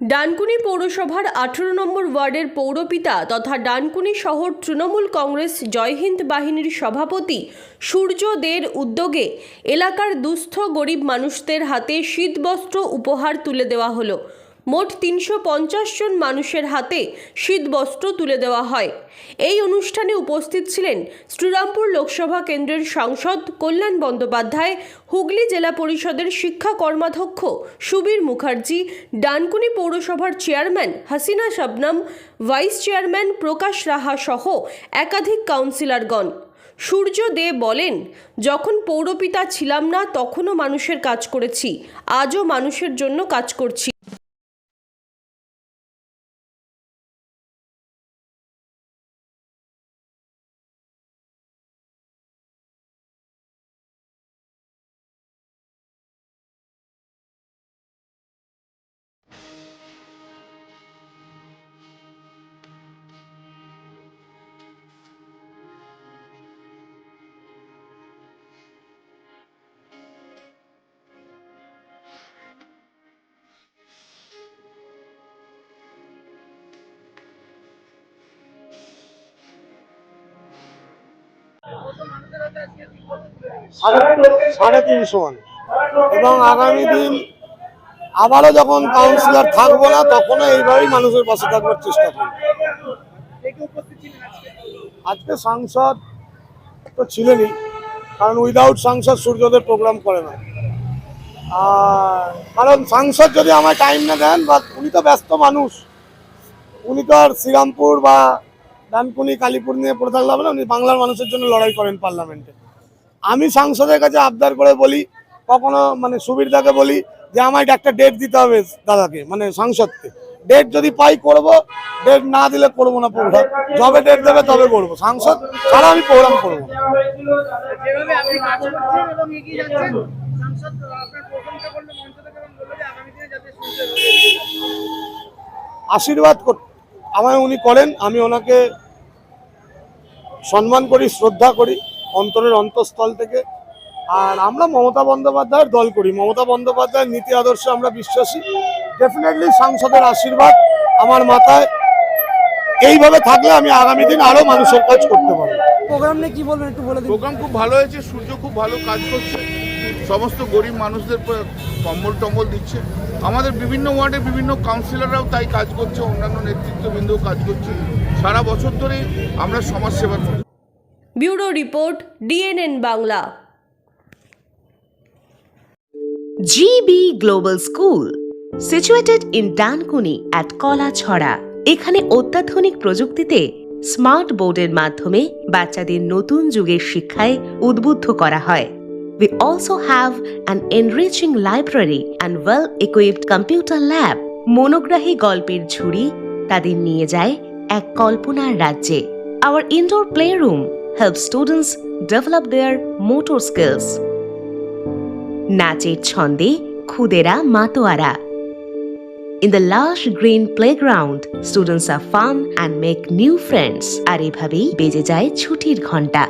ডানকুনি পৌরসভার আঠেরো নম্বর ওয়ার্ডের পৌরপিতা তথা ডানকুনি শহর তৃণমূল কংগ্রেস জয়হিন্দ বাহিনীর সভাপতি সূর্য দের উদ্যোগে এলাকার দুস্থ গরিব মানুষদের হাতে শীতবস্ত্র উপহার তুলে দেওয়া হলো। মোট তিনশো পঞ্চাশ জন মানুষের হাতে শীতবস্ত্র তুলে দেওয়া হয়। এই অনুষ্ঠানে উপস্থিত ছিলেন শ্রীরামপুর লোকসভা কেন্দ্রের সাংসদ কল্যাণ বন্দ্যোপাধ্যায়, হুগলি জেলা পরিষদের শিক্ষা কর্মাধ্যক্ষ সুবীর মুখার্জি, ডানকুনি পৌরসভার chairman Hasina Shabnam, vice chairman Prakash Raha সহ একাধিক কাউন্সিলরগণ। সূর্য দে বলেন, যখন পৌরপিতা ছিলাম না, তখনও মানুষের কাজ করেছি। আজও মানুষের জন্য কাজ করছি। সাড়ে তিনশো মান। এবং আগামী দিন আবারও যখন কাউন্সিলর থাকব না, তখনও এইভাবেই মানুষের পাশে থাকবার চেষ্টা করব। আজকে সাংসদ তো ছিলেনই, কারণ উইদাউট সাংসদ সূর্যদের প্রোগ্রাম করে না। আর কারণ সাংসদ যদি আমার টাইম না দেন বা উনি তো ব্যস্ত মানুষ। উনি তো আর শ্রীরামপুর বা ডানকুনি কালীপুর নিয়ে পড়ে থাকলে হবে না উনি বাংলার মানুষের জন্য লড়াই করেন পার্লামেন্টে। আমি সাংসদের কাছে আবদার করে বলি কখনো মানে সুবিরদাকে বলি যে আমায় একটা ডেট দিতে হবে দাদাকে মানে সাংসদকে। ডেট যদি পাই করব ডেট না দিলে করব না প্রোগ্রাম যবে ডেট দেবে তবে করব। সাংসদ ছাড়া আমি প্রোগ্রাম করব আশীর্বাদ কর- আমায় উনি করেন আমি ওনাকে সম্মান করি শ্রদ্ধা করি অন্তরের অন্তঃস্থল থেকে। আর আমরা মমতা বন্দ্যোপাধ্যায়ের দল করি। মমতা বন্দ্যোপাধ্যায়ের নীতি আদর্শে আমরা বিশ্বাসী। ডেফিনেটলি সাংসদের আশীর্বাদ আমার মাথায়। এইভাবে থাকলে আমি আগামী দিন আরও মানুষের কাজ করতে পারব। প্রোগ্রাম নিয়ে কি বলবেন একটু বলে দিন। প্রোগ্রাম খুব ভালো হয়েছে সূর্য খুব ভালো কাজ করছে। সমস্ত গরিব মানুষদের কম্বল টম্বল দিচ্ছে। আমাদের বিভিন্ন ওয়ার্ডে বিভিন্ন কাউন্সিলররাও তাই কাজ করছে অন্যান্য নেতৃত্ববৃন্দও কাজ করছে। সারা বছর ধরে আমরা সমাজ সেবার মধ্যে bureau report DNN Bangla. GB Global School, situated in Dankuni at Kalachhara. এখানে অত্যাধুনিক প্রযুক্তিতে স্মার্ট বোর্ডের মাধ্যমে বাচ্চাদের নতুন যুগের শিক্ষায় উদ্বুদ্ধ করা হয়। We also have an enriching library and well-equipped computer lab. মনোগ্রাহী গল্পের ঝুড়ি তাদের নিয়ে যায় এক কল্পনার রাজ্যে। Our indoor play room help students develop their motor skills নাচের ছন্দে খুদেরা মাতোয়ারা। In the last green playground students are fun and make new friends আর এভাবেই বেজে যায় ছুটির ঘণ্টা